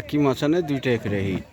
একই মাছানে দুইটা একরে হিট।